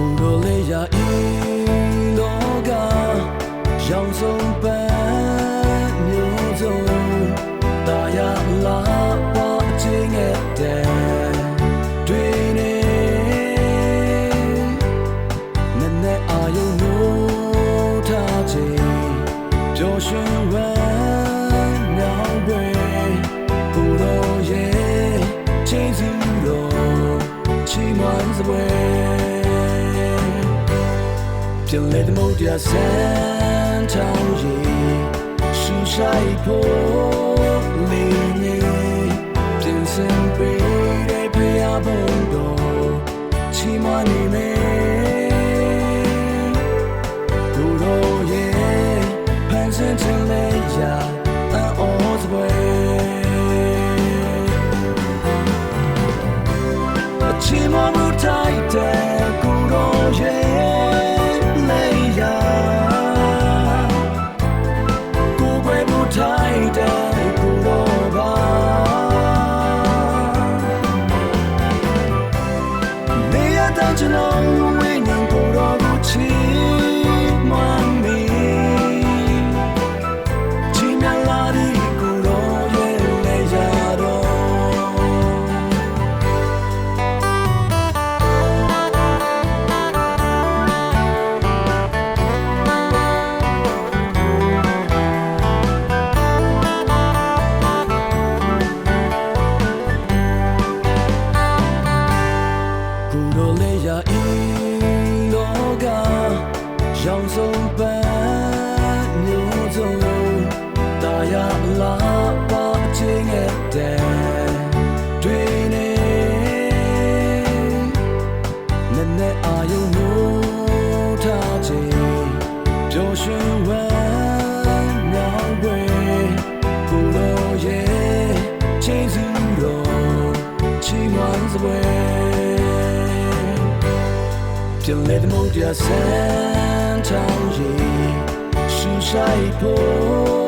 ဘူရိုလေးရာဤလောကရောင်စုံပန်းမျိုးစုံတာယာလာပါခြင်းရဲ့တဲ့တွေ့နေနည်းနည်းအာယုံလို့ထားခြင်းပျော်ရွှင်ဝမ်းမြောင်ပွဲဘူရိုရဲ့ချင်းစုတော်ချီးမွမ်းစပွဲ ပြန်လေတဲ့မို့တရားစမ်းချောင်းရီရှူဆိုင်ဖို့လေးနေပြန်စင်ပေးတဲ့ဖေးဘုံတော်ချီမနေမယ်ကိုရောရဲ့ဖန်ဆင်းချင်လေရာအော်စပွဲအချီမမှုထိုက်တဲ့ တာယာလာပါချင်းရဲ့တဲ့တွေ့နေနည်းနည်းအာယုံလို့ထားခြင်းပျော်ရွှင်ဝမ်းမြောက်ွယ်ကိုယ်တော်ရဲ့ချင်းစုတော်ချီးမွမ်းစပွဲပြန်လေတဲ့မို့တရားစမ်းချောင်းရီရှူဆိုင်ဖို့လေးနေပြန်စင်ပေးတဲ့ဖေးဘုံတော်ချီမနေမယ်ကိုယ်တော်ရဲ့ဖန်ဆင်းချင်လေရာအော်စ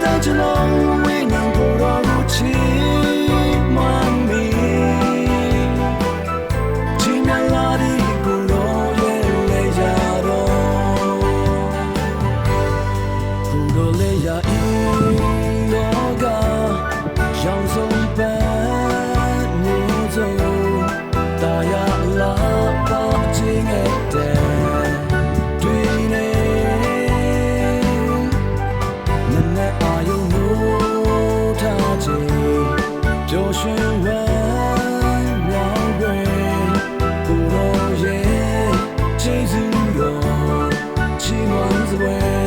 doesn't always 有询问描绘，不落叶，记住有，期望滋味。